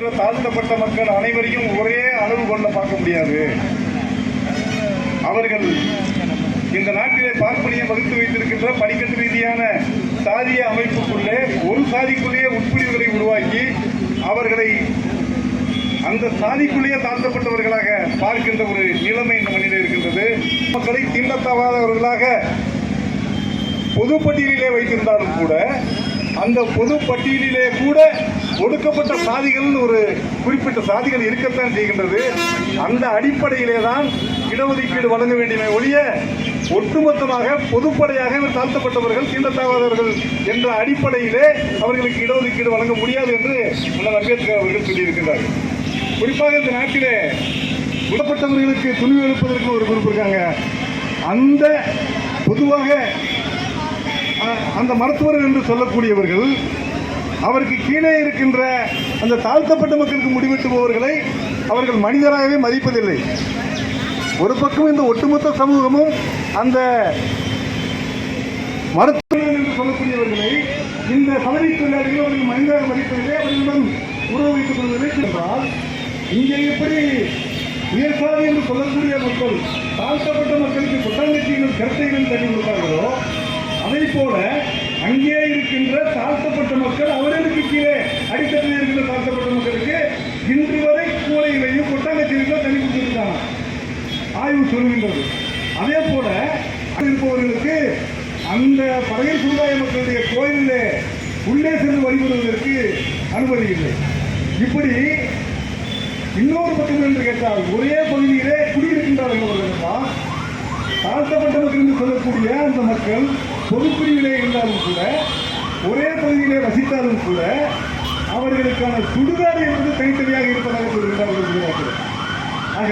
தாழ்த்தப்பட்ட மக்கள் அனைவரையும் ஒரே அளவு கொள்ள பார்க்க முடியாது. அவர்கள் இந்த நாட்டிலே பார்ப்பனியம் வகுத்து வைத்திருக்கின்ற படிக்கட்டு ரீதியான சாதிய அமைப்புக்குள்ளே ஒரு சாதிக்குள்ளேயே உட்பிரிவுகளை உருவாக்கி அவர்களை அந்த சாதிக்குள்ளேயே தாழ்த்தப்பட்டவர்களாக பார்க்கின்ற ஒரு நிலைமை இந்த மண்ணில் இருக்கின்றது. மக்களை தீண்டத்தவாதவர்களாக பொதுப்பட்டியலிலே வைத்திருந்தாலும் கூட அந்த பொது பட்டியலிலே கூட ஒடுக்கப்பட்ட சாதிகள் ஒரு குறிப்பிட்ட சாதிகள் இருக்கத்தான் செய்கின்றது. அந்த அடிப்படையிலே தான் இடஒதுக்கீடு வழங்க வேண்டியமை ஒழிய ஒட்டுமொத்தமாக பொதுப்படையாக இவர் தாழ்த்தப்பட்டவர்கள் தீண்டத்தாவாதவர்கள் என்ற அடிப்படையிலே அவர்களுக்கு இடஒதுக்கீடு வழங்க முடியாது என்று முன்னர் அம்பேத்கர் அவர்கள் சொல்லியிருக்கிறார்கள் குறிப்பாக இந்த நாட்டிலே விடப்பட்டவர்களுக்கு துணிவு எழுப்பதற்கு ஒரு குரூப் இருக்காங்க. அந்த பொதுவாக அந்த மருத்துவர் என்று சொல்லக்கூடியவர்கள் அவருக்கு கீழே இருக்கின்ற அந்த தாழ்த்தப்பட்ட மக்களுக்கு முடிவெட்டுபவர்களை அவர்கள் மனிதராகவே மதிப்பதில்லை. ஒரு பக்கம் இந்த ஒட்டுமொத்த சமூகமும் அந்த மருத்துவர்கள் என்று சொல்லக்கூடியவர்களை இந்த சமரி தொழிலாளிகள் அவர்கள் மனிதராக மதிப்பதில்லை அவர்களிடம் உறவு வைத்துக் கொள்வதில்லை என்றால் இங்கே எப்படி உயர்சாதி என்று சொல்லக்கூடிய மக்கள் தாழ்த்தப்பட்ட மக்களுக்கு புத்தகங்கள் கருத்தைகள் தண்ணி கொடுத்தார்களோ அதை போல அங்கே இருக்கின்ற தாழ்த்தப்பட்ட மக்கள் அவர்களுக்கு கீழே அடித்தட்டில் இருக்கிற தாழ்த்தப்பட்ட மக்களுக்கு இன்று வரை கூலையிலையும் கொட்டாங்கச்சிகளும் தண்ணி கொடுத்துருக்காங்க. ஆய்வு சொல்கின்றது அதே போல இருப்பவர்களுக்கு அந்த பழைய சமுதாய மக்களுடைய கோயிலில் உள்ளே சென்று வழிபடுவதற்கு அனுமதி இல்லை. இப்படி இன்னொரு பக்கம் என்று கேட்டால் ஒரே பகுதியிலே குடியிருக்கின்றார்கள் அவர்கள் தாழ்த்தப்பட்ட மக்கள் என்று சொல்லக்கூடிய அந்த மக்கள் பொதுப்பிரிவிலே இருந்தாலும் கூட ஒரே பகுதியிலே வசித்தாலும் கூட அவர்களுக்கான சுடுகாடு என்பது தனித்தனியாக இருப்பதாக சொல்கிறார்கள் ஆக